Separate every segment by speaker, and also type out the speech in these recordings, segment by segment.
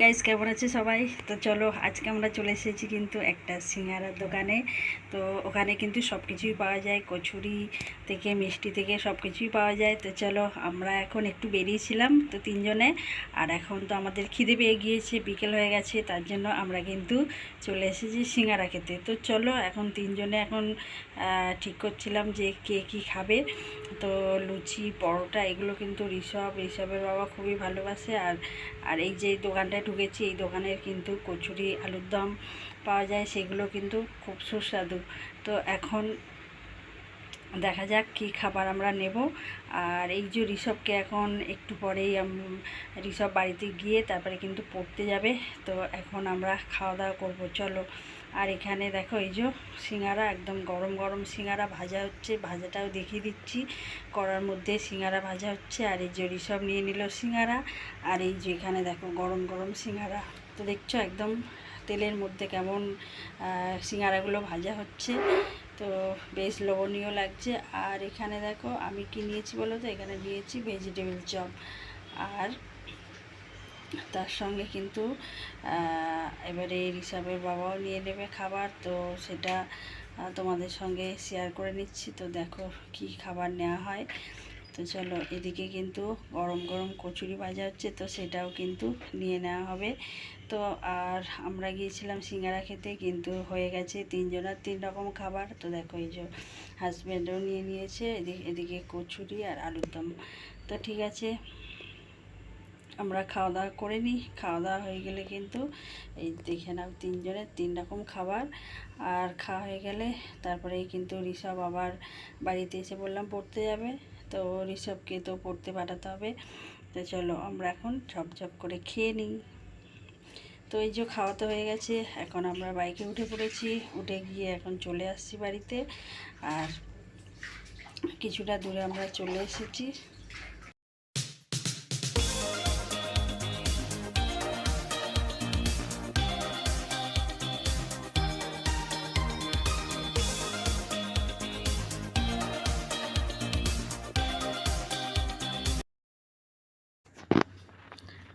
Speaker 1: Guys কেমন আছে সবাই? তো চলো, আজকে আমরা চলে এসেছি কিন্তু একটা সিঙ্গারার দোকানে। তো ওখানে কিন্তু সব কিছুই পাওয়া যায়, কচুরি থেকে, মিষ্টি থেকে সব কিছুই পাওয়া যায়। তো চলো, আমরা এখন একটু বেরিয়েছিলাম তো তিনজনে। আর এখন তো আমাদের খিদে পেয়ে গিয়েছে, বিকেল হয়ে গেছে, তার জন্য আমরা কিন্তু চলে এসেছি সিঙ্গারা খেতে। তো চলো, এখন তিনজনে এখন ঠিক করছিলাম যে কে কী খাবে। তো লুচি, পরোটা, এগুলো কিন্তু ঋষভ, ঋষভের বাবা খুবই ভালোবাসে। আর আর এই যে দোকানটায় ঢুকেছি, এই দোকানের কিন্তু কচুরি, আলুর দম পাওয়া যায়, সেগুলো কিন্তু খুব সুস্বাদু। তো এখন দেখা যাক কী খাবার আমরা নেব। আর এই যে ঋষভকে এখন একটু পরেই ঋষভ বাড়িতে গিয়ে তারপরে কিন্তু পড়তে যাবে। তো এখন আমরা খাওয়া দাওয়া করব, চলো। আর এখানে দেখো এই যে সিঙ্গারা, একদম গরম গরম সিঙ্গারা ভাজা হচ্ছে। ভাজাটাও দেখিয়ে দিচ্ছি। করার মধ্যে সিঙ্গারা ভাজা হচ্ছে। আর এই যে ঋষভ নিয়ে নিল সিঙ্গারা। আর এই যে এখানে দেখো গরম গরম সিঙ্গারা। তো দেখছ একদম তেলের মধ্যে কেমন সিঙ্গারাগুলো ভাজা হচ্ছে। তো বেশ লোভনীয় লাগছে। আর এখানে দেখো, আমি কি নিয়েছি বলো তো? এখানে নিয়েছি ভেজিটেবিল চপ আর তার সঙ্গে কিন্তু এবারে ঋষাবের বাবাও নিয়ে নেবে খাবার। তো সেটা তোমাদের সঙ্গে শেয়ার করে নিচ্ছি। তো দেখো কি খাবার নেওয়া হয়। তো চলো এদিকে কিন্তু গরম গরম কচুরি ভাজা হচ্ছে, তো সেটাও কিন্তু নিয়ে নেওয়া হবে। তো আর আমরা গিয়েছিলাম সিঙ্গারা খেতে, কিন্তু হয়ে গেছে তিনজনের তিন রকম খাবার। তো দেখো এই যে হাজব্যান্ডও নিয়ে নিয়েছে, এদিকে এদিকে কচুরি আর আলুর দম তো ঠিক আছে। আমরা খাওয়া দাওয়া করে নিই। খাওয়া দাওয়া হয়ে গেলে কিন্তু এই দেখে নাও তিনজনের তিন রকম খাবার। আর খাওয়া হয়ে গেলে তারপরেই কিন্তু ঋষভ আবার বাড়িতে এসে বললাম, পড়তে যাবে? তো ঋষভকে তো পড়তে পাঠাতে হবে। তো চলো আমরা এখন ঝপঝপ করে খেয়ে নিই। তো এই যে খাওয়া তো হয়ে গেছে, এখন আমরা বাইকে উঠে পড়েছি। উঠে গিয়ে এখন চলে আসছি বাড়িতে। আর কিছুটা দূরে আমরা চলে এসেছি।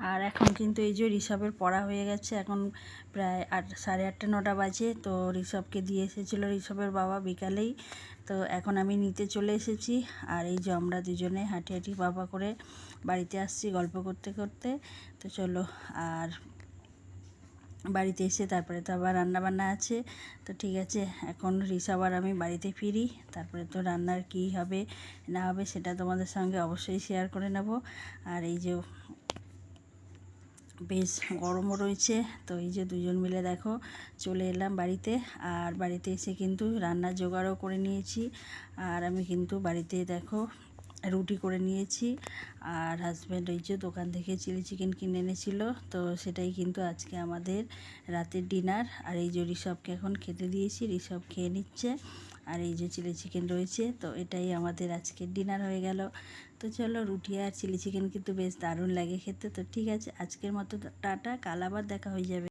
Speaker 1: আর এখন কিন্তু এই যে ঋষভের পড়া হয়ে গেছে, এখন প্রায় আট, সাড়ে আটটা, নটা বাজে। তো ঋষভকে দিয়ে এসেছিল ঋষভের বাবা বিকালেই। তো এখন আমি নিতে চলে এসেছি। আর এই যে আমরা দুজনে হাঁটি হাঁটি বাবা করে বাড়িতে আসছি গল্প করতে করতে। তো চলো, আর বাড়িতে এসে তারপরে তো আবার রান্না বান্না আছে। তো ঠিক আছে, এখন ঋষভ আর আমি বাড়িতে ফিরি। তারপরে তো রান্নার কী হবে, না হবে সেটা তোমাদের সঙ্গে অবশ্যই শেয়ার করে নেব। আর এই যে বেশ গরমও রয়েছে। তো এই যে দুজন মিলে দেখো চলে এলাম বাড়িতে। আর বাড়িতে এসে কিন্তু রান্নার জোগাড়ও করে নিয়েছি। আর আমি কিন্তু বাড়িতে দেখো রুটি করে নিয়েছি। আর হাজব্যান্ড ওই যে দোকান থেকে চিলি চিকেন কিনে এনেছিল। তো সেটাই কিন্তু আজকে আমাদের রাতের ডিনার আর এই যে ঋষভকে এখন খেতে দিয়েছি। ঋষভ খেয়ে নিচ্ছে। আর এই যে চিলি চিকেন রয়েছে, তো এটাই আমাদের আজকে ডিনার হয়ে গেল। তো চলো রুটি আর চিলি চিকেন কিন্তু বেশ দারুণ লাগে খেতে। তো ঠিক আছে, আজকের মতো টাটা, কাল আবার দেখা হয়ে যাবে।